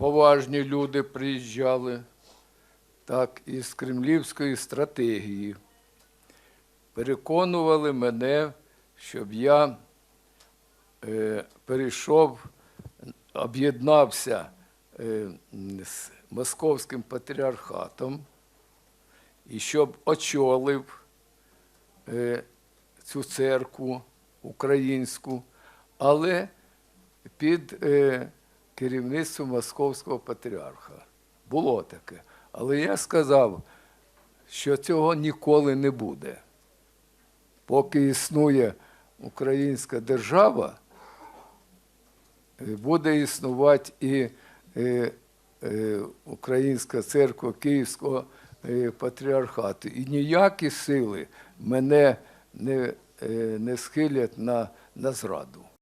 поважні люди приїжджали, так і з кремлівської стратегії. Переконували мене, щоб я е, перейшов, об'єднався е, з Московським патріархатом і щоб очолив е, цю церкву українську, але під е, керівництвом Московського патріарха. Було таке. Але я сказав, що цього ніколи не буде. Поки існує українська держава, е, буде існувати і е, е, Українська церква Київського патріархату. І ніякі сили мене не, не схилять на, на зраду.